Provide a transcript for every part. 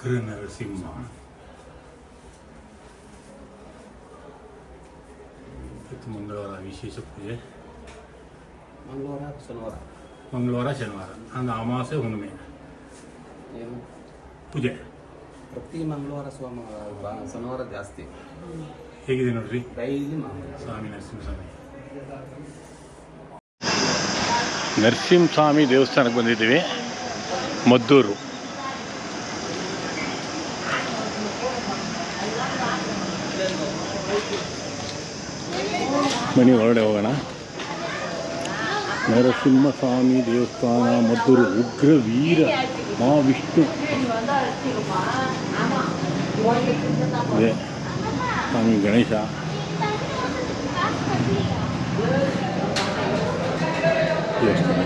ಉಗ್ರ ನರಸಿಂಹ ಇವತ್ತು ಮಂಗಳವಾರ ವಿಶೇಷ ಪೂಜೆ ಮಂಗಳವಾರ ಶನಿವಾರ ಮಂಗಳವಾರ ಶನಿವಾರ ಅಂದ್ರೆ ಅಮಾವಾಸ್ಯೆ ಹುಣ್ಣಿಮೆ ಏನು ಪೂಜೆ ಪ್ರತಿ ಮಂಗಳವಾರ ಸೋಮವಾರ ಶನಿವಾರ ಜಾಸ್ತಿ ಹೇಗಿದೆ ನೋಡ್ರಿ ಡೈಲಿ ಸ್ವಾಮಿ ನರಸಿಂಹಸ್ವಾಮಿ ನರಸಿಂಹಸ್ವಾಮಿ ದೇವಸ್ಥಾನಕ್ಕೆ ಬಂದಿದ್ದೀವಿ. ಮದ್ದೂರು. ಬನ್ನಿ ಹೊರಡೆ ಹೋಗೋಣ. ನರಸಿಂಹಸ್ವಾಮಿ ದೇವಸ್ಥಾನ, ಮದ್ದೂರು ಉಗ್ರ ವೀರ ಮಹಾವಿಷ್ಣು. ಇದೆ ಸ್ವಾಮಿ ಗಣೇಶ. ದೇವಸ್ಥಾನ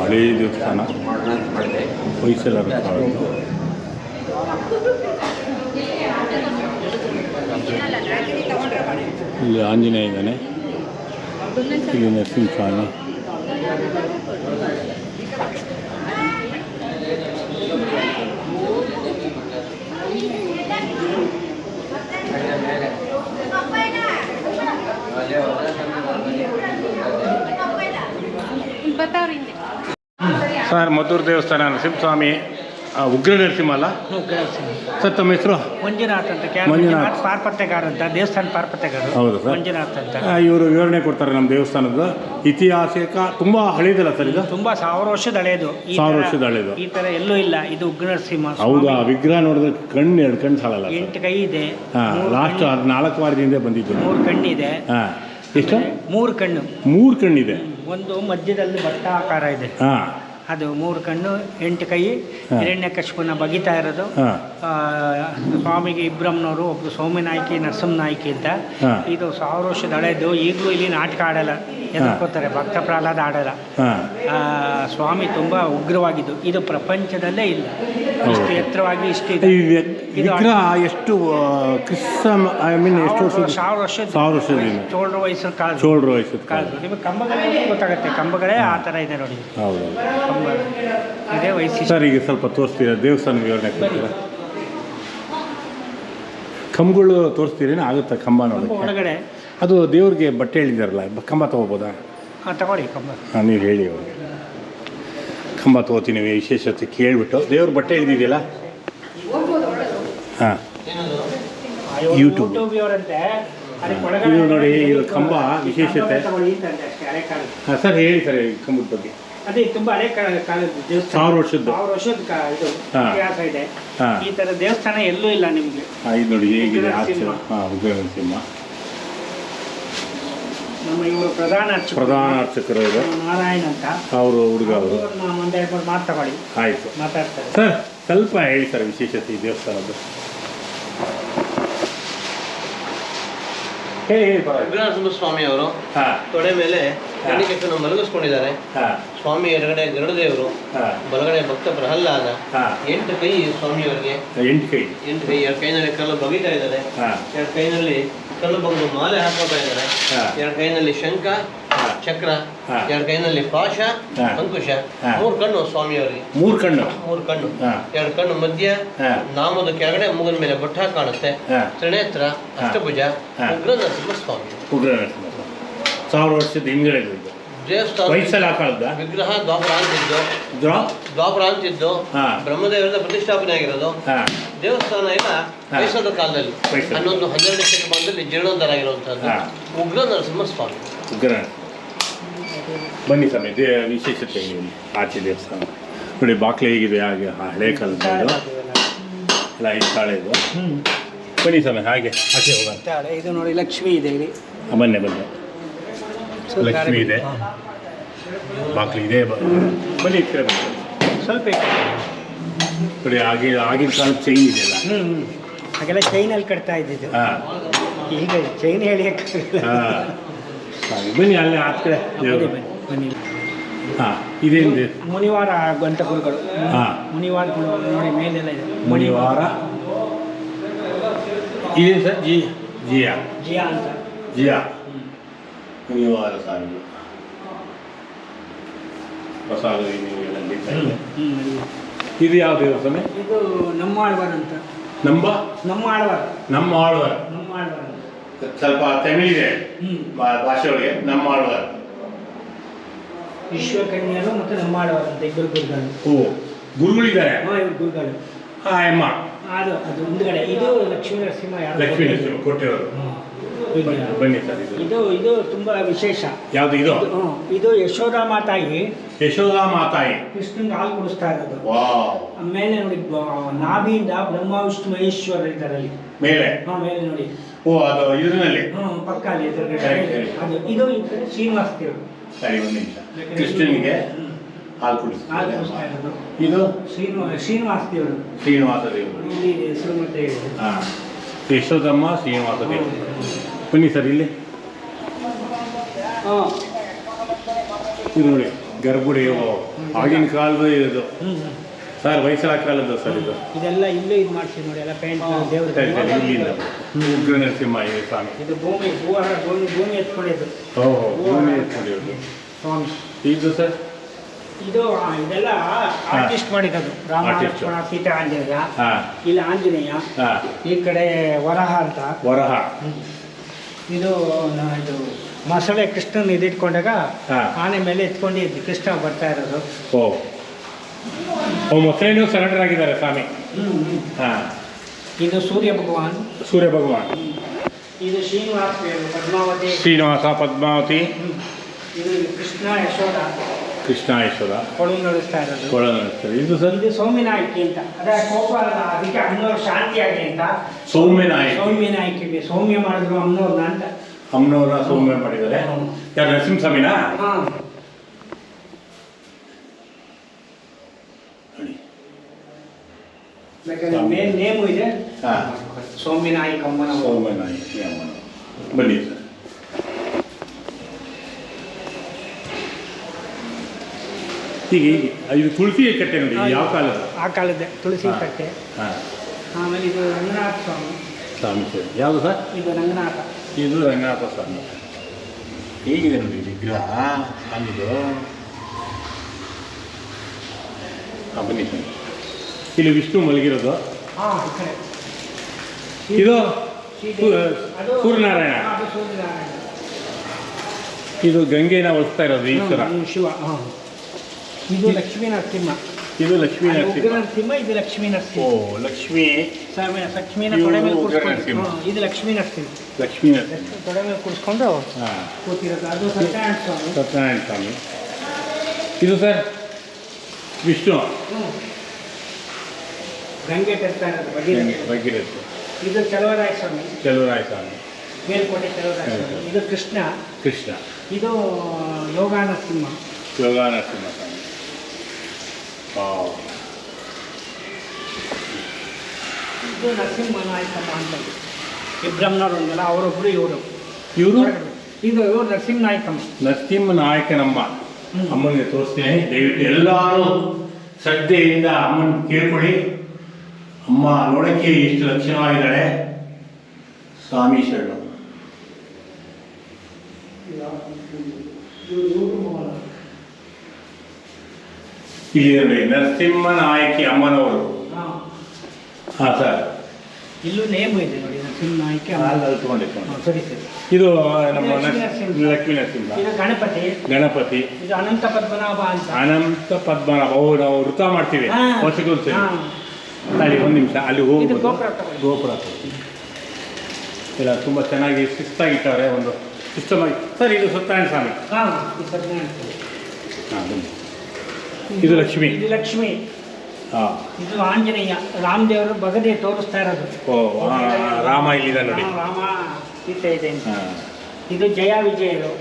ಇದೆ ದೇವಸ್ಥಾನ. ಹೊಯ್ಸಳರ ಕಾಲದ್ದು ಇಲ್ಲಿ ಆಂಜನೇಯ ಇದ್ದಾನೆ. ಇಲ್ಲಿ ನರಸಿಂಹಸ್ವಾಮಿ ಸರ್ ಮದ್ದೂರು ದೇವಸ್ಥಾನ ನರಸಿಂಹಸ್ವಾಮಿ ಉಗ್ರ ನರಸಿಂಹ ಅಲ್ಲ ಸರ್ ತಮ್ಮ ಹೆಸರು? ಮಂಜುನಾಥ್ ಅಂತ ಕೆ. ಮಂಜುನಾಥ್. ಅಂತ ದೇವಸ್ಥಾನ ಪಾರ್ಪತ್ಯಗಾರ. ಹೌದು ಸರ್. ಮಂಜುನಾಥ್ ಅಂತ. ಇವರು ವಿವರಣೆ ಕೊಡ್ತಾರೆ ನಮ್ಮ ದೇವಸ್ಥಾನದ ಇತಿಹಾಸಿಕ ತುಂಬಾ ಹಳೆಯದಲ್ಲ ಸರ್ ಇದು? ತುಂಬಾ ಸಾವಿರ ವರ್ಷದ ಹಳೆಯದು. ಈ ಸಾವಿರ ತರ- ವರ್ಷದ ಹಳೆಯದು. ಈ ತರ ಎಲ್ಲೂ ಇಲ್ಲ. ಇದು ಉಗ್ರ ನರಸಿಂಹ ಹೌದು ಆ ವಿಗ್ರಹ ನೋಡಿದ್ರೆ ಕಣ್ಣು ಎರಡು ಕಣ್ಣು ಸಾಲಲ್ಲ ಸರ್. ಎಂಟು ಕೈ ಇದೆ. ಹಾ ಮೂರು ಲಾಸ್ಟ್ ಕಣ್ಣು- ನಾಲ್ಕು ವಾರದಿಂದ ಬಂದಿದ್ದು. ಮೂರು ಕಣ್ಣಿದೆ ಹಾಂ ಎಷ್ಟು? ಮೂರು ಕಣ್ಣು. ಮೂರು ಕಣ್ಣಿದೆ ಒಂದು ಮಧ್ಯದಲ್ಲಿ ಭಟ್ಟ ಆಕಾರ ಇದೆ. ಹಾ. ಅದು ಮೂರು ಕಣ್ಣು ಎಂಟು ಕೈ ಎರಡನೇ ಕಶ್ಯಪನ ಬಗಿತಾ ಇರೋದು. ಸ್ವಾಮಿಗೆ ಇಬ್ರಮ್ನವರು ಒಬ್ರು ಸೋಮನಾಯ್ಕಿ ನರಸಿಂಹನಾಯ್ಕಿ ಅಂತ. ಇದು ಸಾವಿರ ವರ್ಷದ ಹಳೆಯದು ಈಗಲೂ ಇಲ್ಲಿ ನಾಟಕ ಆಡಲ್ಲ. ಎದುರ್ಕೋತಾರೆ ಭಕ್ತ ಪ್ರಹ್ಲಾದ ಆಡಲ್ಲ ಸ್ವಾಮಿ ತುಂಬ ಉಗ್ರವಾಗಿದ್ದು. ಇದು ಪ್ರಪಂಚದಲ್ಲೇ ಇಲ್ಲ. ಇಷ್ಟು ಎತ್ತರವಾಗಿ ಇಷ್ಟು ವಿಗ್ರಹ ಎಷ್ಟು ಆ, ಕ್ರಿಸ್ತ ಐ ಮೀನ್ ಎಷ್ಟು ಸಾವಿರ ವರ್ಷ ಸಾವಿರ ವರ್ಷದ ವರ್ಷದಿಂದ ಚೋಳರ ವಯಸ್ಸು ಕಾಲ ಚೋಳರ ವಯಸ್ಸು ಕಾಲ ನಿಮಗೆ ಕಂಬಗಳೇ ಗೊತ್ತಾಗುತ್ತೆ. ಕಂಬಗಳೇ ಆ ಥರ ಇದೆ ನೋಡಿ. ಹೌದು. ಕಂಬ ಇದೇ ವಯಸ್ಸು ಸರ್ ಈಗ ಸ್ವಲ್ಪ ತೋರಿಸ್ತೀರ? ದೇವಸ್ಥಾನ ವಿವರಣೆ ಕೊಡ್ತೀರಾ? ಕಂಬಗಳು ತೋರಿಸ್ತೀರೇನು? ಆಗುತ್ತೆ ಕಂಬ ನೋಡಿ ಒಳಗಡೆ. ಅದು ದೇವ್ರಿಗೆ ಬಟ್ಟೆ ಹೇಳಿದಾರಲ್ಲ ಕಂಬ ತೊಗೋಬೋದಾ? ಹಾಂ ತಗೊಳ್ಳಿ ಕಂಬ. ಹಾಂ ನೀವು ಹೇಳಿ ಅವ್ರಿಗೆ. ಕಂಬ ತೊಗೋತೀನಿ ವಿಶೇಷತೆ ಕೇಳಿಬಿಟ್ಟು. ದೇವ್ರ ಬಟ್ಟೆ ಹೇಳಿದಿದೆಯಲ್ಲ? ಹಾಂ. ಯೂಟ್ಯೂಬ್ ಇದು ನೋಡಿ, ಇದು ಕಂಬ ವಿಶೇಷತೆ. ಹಾಂ ಸರ್ ಹೇಳಿ ಸರ್ ಕಂಬದ ಬಗ್ಗೆ. ಅದೇ ತುಂಬಾ ಹಳೆ ಕಾಲ- ಕಾಲದ್ದು ದೇವಸ್ಥಾನ. ಸಾವಿರ ವರ್ಷದ್ದು. ಸಾವಿರ ವರ್ಷದ ಇದು. ಇತಿಹಾಸ ಇದೆ. ಈ ತರ ದೇವಸ್ಥಾನ ಎಲ್ಲೂ ಇಲ್ಲ ನಿಮ್ಗೆ. ಸಿಂಹ ಇದು ನೋಡಿ ಹೇಗಿದೆ ಉಗ್ರ ಆಚೆ ನರಸಿಂಹ. ಹಾಂ ಉಗ್ರ ನರಸಿಂಹ ನಮ್ಮ ಇವರು ಪ್ರಧಾನ ಅರ್ಚಕರು. ಪ್ರಧಾನ ಅರ್ಚಕರು ಇದು ನಾರಾಯಣ್ ಅಂತ. ಅವರು ಹುಡುಗ ಅವರು. ಒಂದೆರಡು ಮೂರು ಮಾತು ತಗೊಳ್ಳಿ. ಆಯಿತು. ಮಾತಾಡ್ತಾರೆ. ಸರ್ ಸ್ವಲ್ಪ ಹೇಳಿ ಸರ್ ವಿಶೇಷತೆ ಈ ದೇವಸ್ಥಾನದ್ದು. ಹೇ ಹೇಳಿ ಪರವಾಗಿಲ್ಲ. ವಿಘ್ನನರಸಿಂಹ ಸ್ವಾಮಿ ಅವರು ಹಾಂ. ತೊಡೆ ಮೇಲೆ ಕಣ್ಣಿಕೆಟ್ಟನ್ನು ಮಲಗಿಸ್ಕೊಂಡಿದ್ದಾರೆ. ಹಾಂ. ಸ್ವಾಮಿ ಎಡಗಡೆ ಗರುಡದೇವರು ಹಾಂ. ಬಲಗಡೆ ಭಕ್ತ ಪ್ರಹ್ಲಾದ ಹಾಂ. ಎಂಟು ಕೈ ಸ್ವಾಮಿಯವರಿಗೆ. ಎಂಟು ಕೈ. ಎಂಟು ಕೈ ಎರಡು ಕೈನಲ್ಲಿ ಕಲ್ಲು ಬಗೀತಾ ಇದ್ದಾರೆ. ಹಾಂ. ಎರಡು ಕೈನಲ್ಲಿ ಕಲ್ಲು ಬಂದು ಮಾಲೆ ಹಾಕೋತಾ ಇದ್ದಾರೆ. ಎರಡು ಕೈನಲ್ಲಿ ಶಂಖ ಹಾ. ಚಕ್ರ. ಎರಡು ಕೈನಲ್ಲಿ ಪಾಶ. ಅಂಕುಶ. ಮೂರು ಕಣ್ಣು ಸ್ವಾಮಿಯವರಿಗೆ ಮೂರು ಕಣ್ಣು ಮೂರು ಕಣ್ಣು. ಎರಡು ಕಣ್ಣು ಮಧ್ಯ. ನಾಮದ ಕೆಳಗಡೆ ಮುಗಿನ ಮೇಲೆ ಬಟ್ಟ ಕಾಣುತ್ತೆ. ತ್ರಿನೇತ್ರ ಅಷ್ಟಭುಜ. ಉಗ್ರ ನರಸಿಂಹ ಸ್ವಾಮಿ ಉಗ್ರ ನರಸಿಂಹ ಸಾವಿರ ವರ್ಷದ ಹಿಂದ್ಗಡೆ ದೇವಸ್ಥಾನ ವಯಸ್ಸಲ್ಲಿ ಹಾಕಲ್ದ ವಿಗ್ರಹ ದ್ವಾಪರ ಅಂತಿದ್ದು ದ್ವಾಪರ ಅಂತಿದ್ದು ಹಾ. ಪ್ರತಿಷ್ಠಾಪನೆ ಆಗಿರೋದು. ಹಾಂ. ದೇವಸ್ಥಾನ ಎಲ್ಲ ಹಾ. ಕಾಲದಲ್ಲಿ. ಹನ್ನೊಂದು ಹನ್ನೆರಡನೇ ಶತಮಾನದಲ್ಲಿ ಜೀರ್ಣೋದ್ಧಾರ ಆಗಿರುವಂತಹದ್ದು ಹಾ. ಉಗ್ರ ನರಸಿಂಹಸ್ವಾಮಿ ಉಗ್ರ. ಬನ್ನಿ ಸ್ವಾಮಿ ದೇ ವಿಶೇಷತೆ ಆಚೆ ದೇವಸ್ಥಾನ. ನೋಡಿ ಬಾಕ್ಲೆ ಹೇಗಿದೆ ಹಾಗೆ ಹಳೆ ಕಾಲದ ಎಲ್ಲ ಐದು ತಾಳೆ ಇದು ಬನ್ನಿ ಸ್ವಾಮಿ ಹಾಗೆ ಆಚೆ ಹೋಗೋಣ. ಇದು ನೋಡಿ ಲಕ್ಷ್ಮಿ ಇದೆ ಇಲ್ಲಿ ಆ, ಬನ್ನಿ ಬನ್ನಿ. ಲಕ್ಷ್ಮಿ ಇದೆ. ಹಾ. ಬಾಕ್ಲು ಇದೆ ಬ- ಬನ್ನಿ ಈ ಬನ್ನಿ. ಸ್ವಲ್ಪ. ನೋಡಿ ಆಗಿ ಆಗಿನ ಕಾಲದ ಚೈನ್ ಇದೆಯಲ್ಲ ಹ್ಞೂ ಹ್ಞೂ ಹಾಗೆಲ್ಲ ಚೈನಲ್ಲಿ ಕಟ್ತಾ ಇದ್ದಿದ್ದು. ಹಾಂ. ಈಗ ಚೈನ್ ಹೇಳಿ ಹಾಂ. ಬನ್ನಿ ಅಲ್ಲೇ ಆ ಕಡೆ. ಬನ್ನಿ ಬನ್ನಿ ಹಾಂ ಇದೇನಿದೆ ಮುನಿವಾರ ಗಂಟ ಗುರುಗಳು. ಹಾ. ಮುನಿವಾರ ನೋಡಿ ಮೇಲೆಲ್ಲ ಇದೆ. ಮುನಿವಾರ. ಇದೇನು ಸರ್ ಜಿ. ಜಿಯಾ. ಜಿಯಾ ಅಂತ. ಜಿಯಾ. ಮುನಿವಾರ ಸ್ವಾಮಿಗಳು ಪ್ರಸಾದ ನೀವು ಎಲ್ಲ ನಡೀತಾ ಇದೆ ಇದು ಯಾವ ದೇವಸ್ಥಾನ ಇದು ನಮ್ಮ ಆಳ್ವಾರ್ ಅಂತ. ನಂಬ ನಮ್ಮ ಆಳ್ವಾರ್. ನಮ್ಮ ಆಳ್ವಾರ್. ನಮ್ಮ ಆಳ್ವಾರ್ ಅಂತ. ಸ್ವಲ್ಪ ತಮಿಳಿದೆ ಹ್ಮ್. ಭಾ- ಭಾಷೆ ಒಳಗೆ ನಮ್ಮ ಆಳ್ವಾರ್. ವಿಶ್ವಕನ್ಯರು ಮತ್ತೆ ನಮ್ಮ ಆಳ್ವಾರ್ ಅಂತ ಇಬ್ಬರು ಗುರುಗಳು. ಓ ಗುರುಗಳಿದ್ದಾರೆ. ಹಾ, ಇವ್ರು ಗುರುಗಳು. ಆ ಅಮ್ಮ ಅದು ಅದು ಮುಂದ್ಗಡೆ ಇದು ಲಕ್ಷ್ಮೀ ನರಸಿಂಹ ಯಾರು? ಲಕ್ಷ್ಮೀ ನರಸಿಂಹ ಕೊಟ್ಟಿರೋರು. ಬನ್ನಿ ಸರ್. ಇದು. ಇದು ಇದು ತುಂಬಾ ವಿಶೇಷ. ಯಾವುದು ಇದು? ಇದು, ಹ್ಮ್, ಇದು ಯಶೋಧಾಮ ತಾಯಿ ಯಶೋದಾ ಮಾತಾಯಿ. ಕೃಷ್ಣನ್ಗೆ ಹಾಲು ಕುಡಿಸ್ತಾ ಇರೋದು. ವಾವ್. ಮೇಲೆ ನೋಡಿ ಬ- ನಾಭಿಯಿಂದ ಬ್ರಹ್ಮ ವಿಷ್ಣು ಮಹೇಶ್ವರ ಮೇಲೆ? ಹಾ ಮೇಲೆ ನೋಡಿ. ಓ ಅದು ಇದರಲ್ಲಿ? ಹ್ಮ್ ಪಕ್ಕ ಅಲ್ಲಿ ಎದುರುಗಡೆ. ಅದು ಇದು ಈ ಕಡೆ ಶ್ರೀನಿವಾಸ ದೇವರು ಸರಿ ಒಂದು ನಿಮಿಷ. ಕೃಷ್ಣನಿಗೆ ಹ್ಮ್. ಹಾಲು ಹಾಲು ಕುಡಿಸ್ತಾರೆ ಕುಡಿಸ್ತಾ ಇರೋದು. ಇದು? ಶ್ರೀನಿವಾಸ ಶ್ರೀನಿವಾಸ ದೇವರು ಶ್ರೀನಿವಾಸ ದೇವರು ಇಲ್ಲಿ ಹೆಸರು ಮತ್ತೆ. ಹಾ. ಯಶೋದಮ್ಮ ಶ್ರೀನಿವಾಸ ದೇವರು ಬನ್ನಿ ಸರ್ ಇಲ್ಲಿ. ಇದು ನೋಡಿ ಗರ್ಭುಡಿ ಆಗಿನ ಕಾಲದ ಇದು. ಸರ್ ವಯಸ್ಸಾದ ಕಾಲದ್ದು ಸರ್ ಇದು. ಇದೆಲ್ಲ ಇಲ್ಲೇ ಇದು ಮಾಡ್ತೀವಿ ನೋಡಿ ಎಲ್ಲ ಪೇಂಟ್ ದೇವ್ರ ಸರಿ ಸರಿ ಇಲ್ಲಿಂದ ಉಗ್ರ ನರಸಿಂಹ ಇದೆ ಸ್ವಾಮಿ. ಇದು ಭೂಮಿ ಭೂಮಿ ಭೂಮಿ ಎತ್ಕೊಂಡಿದ್ದು. ಓಹೋ ಭೂಮಿ ಎತ್ಕೊಂಡಿರೋದು. ಸ್ವಾಮಿ. ಇದು ಸರ್? ಇದು ಇದೆಲ್ಲ ಆರ್ಟಿಸ್ಟ್ ಮಾಡಿರೋದು ರಾಮ. ಲಕ್ಷ್ಮಣ ಸೀತಾ ಆಂಜನೇಯ. ಹಾ. ಇಲ್ಲಿ ಆಂಜನೇಯ. ಈ ಕಡೆ ವರಹ ಅಂತ. ವರಹ. ಇದು ಇದು ಮೊಸಳೆ ಕೃಷ್ಣನ್ ಇದಿಟ್ಕೊಂಡಾಗ ಹಾ. ಆನೆ ಮೇಲೆ ಎತ್ಕೊಂಡು ಇದ್ದು ಕೃಷ್ಣ ಬರ್ತಾ ಇರೋದು. ಓ. ಓ ಮೊಸಳೆನೂ ಸರೆಂಡರ್ ಆಗಿದ್ದಾರೆ ಸ್ವಾಮಿ ಹಾ. ಇದು ಸೂರ್ಯ ಭಗವಾನ್. ಸೂರ್ಯ ಭಗವಾನ್. ಇದು ಶ್ರೀನಿವಾಸ ಪದ್ಮಾವತಿ. ಶ್ರೀನಿವಾಸ ಪದ್ಮಾವತಿ. ಇದು ಕೃಷ್ಣ ಯಶೋಧ. ಕೃಷ್ಣೇಶ್ವರ ಕೊಳು ನಡೆಸ್ತಾ ಇರೋದು ಕೊಳ ನರಸಿಂಹ. ಇದು ಸಂಜೆ ಸೌಮ್ಯನಾಯ್ಕೆ ಅಂತ. ಅದೇ ಕೋಪ ಅಲ್ಲ, ಅದಕ್ಕೆ ಶಾಂತಿ ಶಾಂತಿಯಾಗಿ ಅಂತ. ಸೌಮ್ಯ ನಾಯಕ ಸೌಮ್ಯನಾಯಕಿಗೆ ಸೌಮ್ಯ ಮಾಡಿದ್ರು ಅಮ್ಮನವ್ರನ್ನ ಅಂತ. ಅಮ್ಮನವ್ರನ್ನ ಸೌಮ್ಯ ಮಾಡಿದ್ದಾರೆ. ಯಾರು ನರಸಿಂಹಸ್ವಾಮಿನ? ಮೇನ್ ನೇಮು ಇದೆ. ಹಾ. ಸೌಮ್ಯನಾಯಕ ಅಮ್ಮನ ಸೌಮ್ಯ ನಾಯಕಿ ಅಮ್ಮನ ಬನ್ನಿ ಸರ್. ಈಗ ಹೀಗೆ. ಇದು ತುಳಸಿ ಕಟ್ಟೆ ನೋಡಿ ಯಾವ ಕಾಲದ ಆ ಕಾಲದ ತುಳಸಿ ಕಟ್ಟೆ. ಹಾಂ. ಆಮೇಲೆ ಇದು ರಂಗನಾಥ ಸ್ವಾಮಿ. ಸ್ವಾಮಿ ಸರ್. ಯಾವುದು ಸರ್? ಇದು ರಂಗನಾಥ. ಇದು ರಂಗನಾಥ ಸ್ವಾಮಿ. ಹೇಗಿದೆ ನೋಡಿ ವಿಗ್ರಹ? ಹಾಂ ಬನ್ನಿ ಸರ್ ಇಲ್ಲಿ ವಿಷ್ಣು ಮಲಗಿರೋದು. ಹಾ ಈ ಕಡೆ. ಇದು. ಅದು- ಸೂರ್ಯನಾರಾಯಣ. ಅದು ಸೂರ್ಯನಾರಾಯಣ. ಇದು ಗಂಗೆನ ಒಲಿಸ್ತಾ ಇರೋದು ಈಶ್ವರ. ಶಿವ. ಹಾ. ಇದು ಲಕ್ಷ್ಮೀ ನರಸಿಂಹ ಇದು ಲಕ್ಷ್ಮೀ ಉಗ್ರ ನರಸಿಂಹ ನರಸಿಂಹ ಇದು ಲಕ್ಷ್ಮೀ ಓ ನರಸಿಂಹ ಲಕ್ಷ್ಮೀ. ಸ್ವಾಮಿ ಲಕ್ಷ್ಮೀನ ಇವ್ರು ತೊಡೆ ಮೇಲೆ ಉಗ್ರ ಕೂರಿಸ್ಕೊಂಡು ನರಸಿಂಹ. ಇದು ಲಕ್ಷ್ಮೀ ನರಸಿಂಹ ಲಕ್ಷ್ಮೀ ನರಸಿಂಹ ಲಕ್ಷ್ಮೀ ತೊಡೆ ಮೇಲೆ ಕೂರಿಸ್ಕೊಂಡು ಹಾಂ ಕೂತಿರೋದು. ಅದು ಸತ್ಯನಾರಾಯಣ ಸ್ವಾಮಿ ಸತ್ಯನಾರಾಯಣ ಸ್ವಾಮಿ. ಇದು ಸರ್ ವಿಷ್ಣು. ಹ್ಮ್. ಗಂಗೆ ತರ್ತಾ ಇರೋದು. ಭಗೀರಥಿ. ಇದು ಚಲವರಾಯ ಸ್ವಾಮಿ ಚಲುವರಾಯ ಸ್ವಾಮಿ ಮೇಲ್ಕೋಟೆ. ಚಲವರಾಯ ಸ್ವಾಮಿ ಇದು ಕೃಷ್ಣ. ಕೃಷ್ಣ. ಇದು ಯೋಗಾನರಸಿಂಹ. ಯೋಗಾನರಸಿಂಹ. ಯೋಗ ಸಿಂಹ ಸ್ವಾಮಿ ವಾವ್. ಇದು ನರಸಿಂಹ ನಾಯಕಮ್ಮ ಅಂತ ಇಬ್ರಹ್ಮನವ್ರು ಒಂದಲ್ಲ ಅವರೊಬ್ರು ಇವರು. ಇವರು? ಇದು ಇವರು ನರಸಿಂಹ ನಾಯಕಮ್ಮ ನರಸಿಂಹ ನಾಯಕನಮ್ಮ. ಅಮ್ಮನಿಗೆ ತೋರಿಸ್ತೀನಿ. ದಯವಿಟ್ಟು ಎಲ್ಲರೂ ಶ್ರದ್ಧೆಯಿಂದ ಅಮ್ಮನ ಕೇಳ್ಕೊಳ್ಳಿ. ಅಮ್ಮ ನೋಡೋಕ್ಕೆ ಎಷ್ಟು ಲಕ್ಷಣವಾಗಿದ್ದಾಳೆ. ಸ್ವಾಮಿ ಶರಣು ಇಲ್ಲಿ ನೋಡಿ ನರಸಿಂಹ ನಾಯಕಿ ಅಮ್ಮನವರು. ಹಾ. ಸರ್. ಇಲ್ಲೂ ನೇಮ್ ಇದೆ ನೋಡಿ ನರಸಿಂಹ ನಾಯಕಿ ಅಮ್ಮ. ಸರಿ ಸರಿ. ಇದು ನಮ್ಮ ಲಕ್ಷ್ಮೀ ನರಸಿಂಹ. ಇದು ಗಣಪತಿ. ಗಣಪತಿ. ಇದು ಅನಂತ ಪದ್ಮನಾಭ ಅಂತ. ಅನಂತ ಪದ್ಮನಾಭ. ಅವರು ನಾವು ವೃತ ಮಾಡ್ತೀವಿ. ಹಾ. ಅಲ್ಲಿ ಒಂದು ನಿಮಿಷ ಅಲ್ಲಿ ಹೋಗಿ ಗೋಪುರ. ಇಲ್ಲ ತುಂಬ ಚೆನ್ನಾಗಿ ಶಿಸ್ತಾಗಿಟ್ಟವ್ರೆ ಒಂದು ಸಿಸ್ಟಮಾಗಿ ಸರ್ ಇದು ಸತ್ಯನಾರಾಯಣ ಸ್ವಾಮಿ. ಹಾಂ ಇದು ಸತ್ಯನಾರಾಯಣ ಸ್ವಾಮಿ. ಹಾಂ ಬನ್ನಿ. ಇದು ಲಕ್ಷ್ಮಿ. ಇದು ಲಕ್ಷ್ಮಿ. ಇದು ಆಂಜನೇಯ. ರಾಮದೇವರು ಬಗದೆ ತೋರಿಸ್ತಾ ಇರೋದು. ಓ ರಾಮ ಇಲ್ಲಿದೆ ನೋಡಿ. ರಾಮ ಸೀತೆ ಇದೆ. ಇದು ಜಯ ವಿಜಯರು.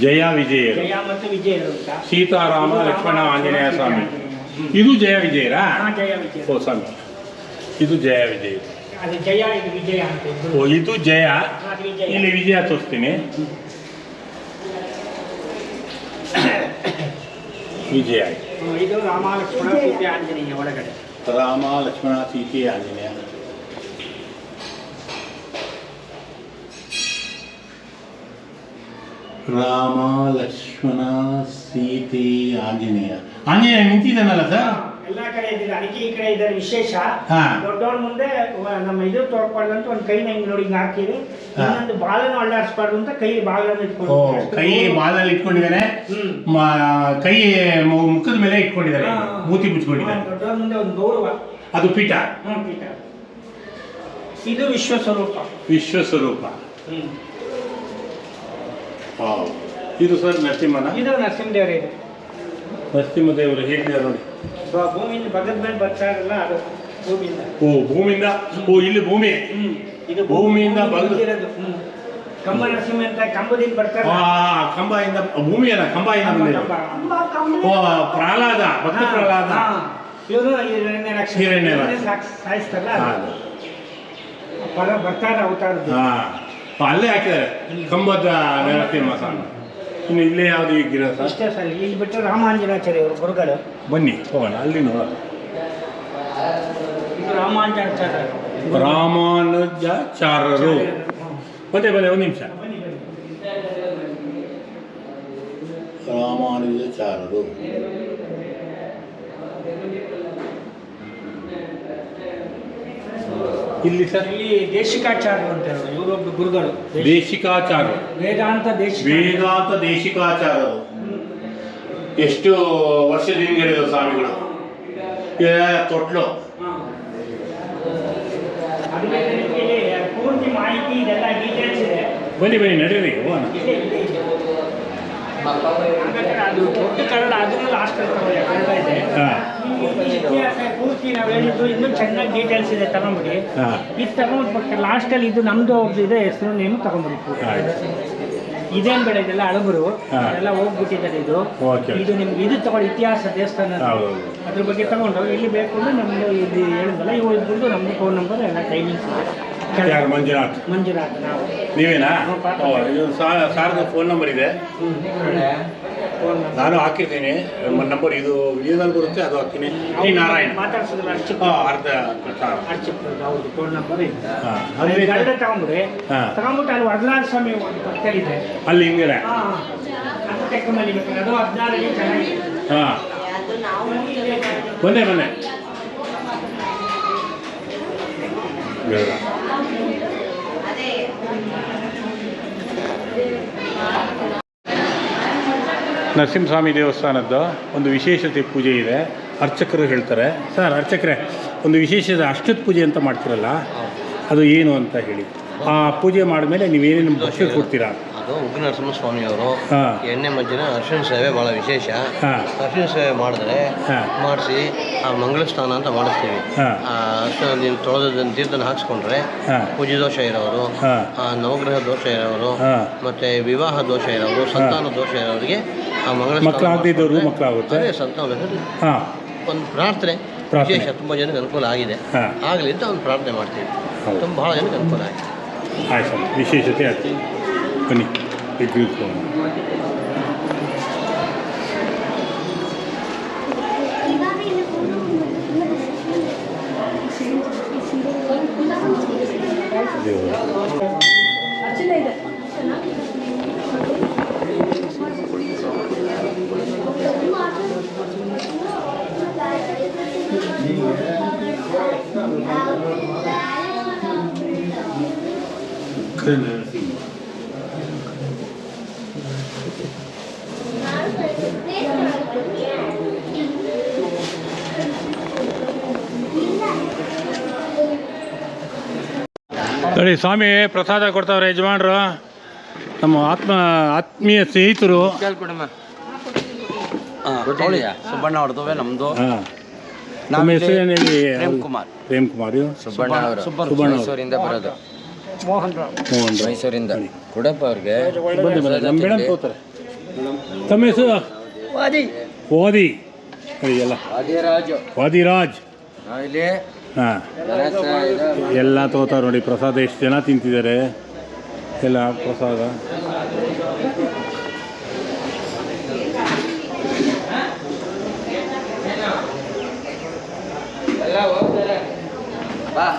ಜಯ ವಿಜಯ ಜಯ ಮತ್ತು ವಿಜಯರು ಸೀತಾರಾಮ ಲಕ್ಷ್ಮಣ ಆಂಜನೇಯ ಸ್ವಾಮಿ. ಇದು ಜಯ ವಿಜಯರಾ? ಜಯ ವಿಜಯ ಓ ಸ್ವಾಮಿ. ಇದು ಜಯ ವಿಜಯ. ಅದು ಜಯ ಇದು ವಿಜಯ ಅಂತ. ಓ ಇದು ಜಯ? ಇಲ್ಲಿ ವಿಜಯ ತೋರಿಸ್ತೀನಿ. ವಿಜಯ. ಹ್ಮ್, ಇದು ರಾಮ ಲಕ್ಷ್ಮಣ ಸೀತೆ ಆಂಜನೇಯ ಒಳಗಡೆ. ರಾಮ ಲಕ್ಷ್ಮಣ ಸೀತೆ ಆಂಜನೇಯ. ರಾಮ ಲಕ್ಷ್ಮಣ ಸೀತೆ ಆಂಜನೇಯ. ಆಂಜನೇಯ ನಿಂತಿದ್ದಾನಲ್ಲ ಸರ್? ಎಲ್ಲ ಕಡೆ ಇದ್ದೀರ ಅದಕ್ಕೆ ಈ ಕಡೆ ಇದ್ದಾರೆ ವಿಶೇಷ. ಹಾ. ದೊಡ್ಡವ್ರ ಮುಂದೆ ನಮ್ಮ ಇದು ತೋರ್ಬಾರ್ದು ಅಂತ ಒಂದು ಕೈನ ಹಿಂಗ್ ನೋಡಿ ಹಿಂಗ್ ಹಾಕಿರಿ. ಇನ್ನೊಂದು ಬಾಲನ ಅಳ್ಳಾಡಿಸ್ಬಾರ್ದು ಅಂತ ಕೈ ಬಾಲನ ಓ ಇಟ್ಕೊಂಡು ಕೈ ಬಾಲಲ್ಲಿ ಇಟ್ಕೊಂಡಿದ್ದಾನೆ? ಕೈ ಮುಖದ ಮೇಲೆ ಇಟ್ಕೊಂಡಿದ್ದಾರೆ ಮೂತಿ ಮುಚ್ಕೊಂಡಿದ್ದಾರೆ ದೊಡ್ಡವ್ರ ಮುಂದೆ ಒಂದು ಗೌರವ. ಅದು ಪೀಠ? ಹ್ಮ್, ಪೀಠ. ಇದು ವಿಶ್ವ ಸ್ವರೂಪ ವಿಶ್ವ ಸ್ವರೂಪ. ಇದು ಸರ್ ನರಸಿಂಹನ? ಇದು ನರಸಿಂಹದೇವರೇ ಇದೆ ನರಸಿಂಹದೇವರು ಹೇಗಿದ್ದಾರೆ ನೋಡಿ ಭೂಮಿಯಿಂದ ಬಗದ ಮೇಲೆ ಬರ್ತಾರಲ್ಲ ಅದು ಭೂಮಿಯಿಂದ. ಓ ಭೂಮಿಯಿಂದ? ಓ ಇಲ್ಲಿ ಭೂಮಿ. ಹ್ಮ್ ಇದು ಭೂಮಿಯಿಂದ ಬಗ್ದು-. ಹ್ಮ್. ಕಂಬ ನರಸಿಂಹ ಅಂತ ಕಂಬದಿಂದ ಬರ್ತಾರೆ. ಆ ಕಂಬದಿಂದ ಭೂಮಿಯಲ್ಲ ಕಂಬದಿಂದ ಬಂದಿದೆ ಓ ಪ್ರಹ್ಲಾದ ಭಕ್ತ ಪ್ರಹ್ಲಾದ ಇವರು ಹಿರಣ್ಯರಾಕ್ಷ ಹಿರಣ್ಯರಾಕ್ಷ. ಸಾಯಿಸ್ತಾರಲ್ಲ ಹಾ. ಅದು. ಪರ ಬರ್ತಾರೆ ಅವತಾರದ್ದು. ಹಾ. ಅಲ್ಲೇ ಹಾಕಿದ್ದಾರೆ. ಕಂಬದ ನರಸಿಂಹ ಸ್ವಾಮಿ. ಇನ್ನು ಇಲ್ಲೇ ಯಾವುದು ಈಗಿರೋ ಸರ್ ಅಷ್ಟೇ ಸರ್ ಇಲ್ಲಿ ಬಿಟ್ಟು ರಾಮಾಂಜನಾಚಾರ್ಯ ಅವರು ಗುರುಗಳು. ಬನ್ನಿ ಹೋಗೋಣ ಅಲ್ಲಿ ನೋಡೋಣ. ಇದು ರಾಮಾಂಜನಾಚಾರ್ಯ ರಾಮಾನುಜಾಚಾರ್ಯರು. ಬಂದೆ ಬಲೆ ಒಂದು ನಿಮಿಷ. ರಾಮಾನುಜಾಚಾರ್ಯರು. ಇಲ್ಲಿ ಸರ್? ಇಲ್ಲಿ ದೇಶಿಕಾಚಾರ್ಯರು ಅಂತ ಹೇಳೋದು ಇವರೊಬ್ಬ ಗುರುಗಳು. ದೇಶಿಕಾಚಾರ ವೇದಾಂತ ದೇಶ ವೇದಾಂತ ದೇಶಿಕಾಚಾರ್ಯರು ಎಷ್ಟು ವರ್ಷದಿಂದ ಹೇಳಿದ್ರು ಸ್ವಾಮಿಗಳು? ತೊಟ್ಲು. ಪೂರ್ತಿ ಮಾಹಿತಿ ಇದೆಲ್ಲ ಡೀಟೇಲ್ಸ್ ಇದೆ. ಬನ್ನಿ ಬನ್ನಿ ನಡೀರಿ ಹೋಗೋಣ. ಅದು ದೊಡ್ಡ ಕನ್ನಡ ಅದನ್ನು ಲಾಸ್ಟ್ ತಗೊಳ್ಳಿ ಕನ್ನಡ ಇದೆ. ಇನ್ನೂ ಚೆನ್ನಾಗಿ ಡೀಟೇಲ್ಸ್ ಇದೆ ತಗೊಂಬಿಡಿ. ಇದು ತಗೊಂಡ್ಬಿಟ್ಟು ಲಾಸ್ಟಲ್ಲಿ ಇದು ನಮ್ದು ಅವ್ರದ್ದು ಇದೆ ಹೆಸರು ನೇಮ್ ತಗೊಂಡ್ಬಿಡಿ ಇದೇನ್ ಬೇಡ ಇದೆಲ್ಲ ಅಳಬರು. ಎಲ್ಲ ಹೋಗ್ಬಿಟ್ಟಿದ್ದಾರೆ ಇದು. ಇದು ನಿಮ್ಗೆ ಇದು ತಗೊಂಡು ಇತಿಹಾಸ ದೇವಸ್ಥಾನ ಅದ್ರ ಬಗ್ಗೆ ತಗೊಂಡು ಇಲ್ಲಿ ಬೇಕು ಅಂದ್ರೆ ನಮ್ದು ಇದು ಹೇಳಿದ್ವಲ್ಲ ಇವು ನಮ್ದು ಫೋನ್ ನಂಬರ್ ಎಲ್ಲ ಟೈಮಿಂಗ್ಸ್ ಇದೆ. ಮಂಜುನಾಥ್. ಮಂಜುನಾಥ್ ನಾವು. ನೀವೇನಾ? ಸಾರ್ದು ಫೋನ್ ನಂಬರ್ ಇದೆ. ನಾನು ಹಾಕಿದ್ದೀನಿ ನಮ್ಮ ನಂಬರ್ ಇದು ವಿಡಿಯೋದಲ್ಲಿ ಬರುತ್ತೆ ಅದು ಹಾಕ್ತೀನಿ. ನಾರಾಯಣ. ಮಾತಾಡ್ಸಿದ್ರೆ ಅಷ್ಟು ಹಾಂ ಅರ್ಧ ಹೌದು ಫೋನ್ ನಂಬರ್ ಅಲ್ಲಿ ಅಲ್ಲಿ ಗರುಡ ಹಾ. ಅಲ್ಲಿ ವರಲಾರ ಸ್ವಾಮಿ ಒಂದು ಅಲ್ಲಿ ಹಾ ಅದು ತೆಕ್ಕೊಂಬಲ್ಲಿ ಬೇಕಾದ್ರೆ. ಅದು ಹದಿನಾರಲ್ಲಿ ಚೆನ್ನಾಗಿದೆ ಹಾಂ. ಬಂದೆ ಬಂದೆ ಬೇಡ. ನರಸಿಂಹಸ್ವಾಮಿ ದೇವಸ್ಥಾನದ್ದು ಒಂದು ವಿಶೇಷತೆ ಪೂಜೆ ಇದೆ. ಅರ್ಚಕರು ಹೇಳ್ತಾರೆ. ಸರ್ ಅರ್ಚಕರೇ ಒಂದು ವಿಶೇಷದ ಅಷ್ಟದ ಪೂಜೆ ಅಂತ ಮಾಡ್ತಿರಲ್ಲ? ಅದು ಏನು ಅಂತ ಹೇಳಿ. ಆ ಪೂಜೆ ಮಾಡಿದ್ಮೇಲೆ ನೀವೇನೇನು ಭಕ್ಷ್ಯ ಕೊಡ್ತೀರಾ? ಅದು ಉಗ್ರ ನರಸಿಂಹ ಸ್ವಾಮಿಯವರು ಹಾ. ಎಣ್ಣೆ ಮಜ್ಜಿನ ಅರ್ಶಿನ ಸೇವೆ ಭಾಳ ವಿಶೇಷ. ಹಾ. ಅರ್ಶಿಣ ಸೇವೆ ಮಾಡಿದ್ರೆ ಮಾಡಿಸಿ ಆ ಮಂಗಳ ಸ್ನಾನ ಅಂತ ಮಾಡಿಸ್ತೀವಿ. ನೀನು ತೊಳೆದ ತೀರ್ಥನ ಹಾಕ್ಸ್ಕೊಂಡ್ರೆ. ಪೂಜೆ ದೋಷ ಇರೋರು ಆ ನವಗ್ರಹ ದೋಷ ಇರೋರು ಮತ್ತೆ ವಿವಾಹ ದೋಷ ಇರೋರು ಸಂತಾನ ದೋಷ ಇರೋರಿಗೆ ಮಕ್ಕಳಾಗದಿದ್ದವ್ರು ಮಕ್ಕಳಾಗುತ್ತೆ. ಹಾಂ. ಒಂದು ಪ್ರಾರ್ಥನೆ ಪ್ರಾರ್ಥನೆ. ವಿಶೇಷ ತುಂಬ ಜನಕ್ಕೆ ಅನುಕೂಲ ಆಗಿದೆ. ಹಾ. ಆಗಲಿ ಅಂತ ಒಂದು ಪ್ರಾರ್ಥನೆ ಮಾಡ್ತೀವಿ. ತುಂಬ ಭಾಳ ಜನಕ್ಕೆ ಅನುಕೂಲ ಆಗಿದೆ. ಆಯ್ತು ವಿಶೇಷತೆ ಆಯ್ತು. ಬನ್ನಿ. ಇದು. ನೋಡಿ ಸ್ವಾಮಿ ಪ್ರಸಾದ ಕೊಡ್ತಾವ್ರೆ ಯಜಮಾನ್ರು. ನಮ್ಮ ಆತ್ಮ ಆತ್ಮೀಯ ಸ್ನೇಹಿತರು. ಸುಬ್ಬಣ್ಣ ಹೊಡೆದವೇ ನಮ್ದು. ನಮ್ಮ ಪ್ರೇಮ್ ಕುಮಾರ್. ಪ್ರೇಮ್ ಕುಮಾರ್ ಇವ್ರು? ಸುಬ್ಬಣ್ಣ ಅವರು. ಸುಬ್ಬಣ್ಣ ಮೈಸೂರಿಂದ ಬರೋದು. ಮೋಹನ್ ಮೈಸೂರಿಂದ. ಕೊಡಪ್ಪ ಅವ್ರಿಗೆ ಬಂದೆ ಬಂದೆ ನಮ್ಮ ಮೇಡಮ್ ತೋತಾರೆ. ತಮ್ಮ ಹೆಸರು? ವಾದಿ. ಓದಿ ನೋಡಿ ಎಲ್ಲ. ರಾಜು ವಾದಿರಾಜ್. ಹಾಂ. ಎಲ್ಲ ತಗೋತಾರೆ ನೋಡಿ. ಪ್ರಸಾದ ಎಷ್ಟು ಜನ ತಿಂತಿದ್ದಾರೆ? ಎಲ್ಲ ಪ್ರಸಾದ. ಬಾ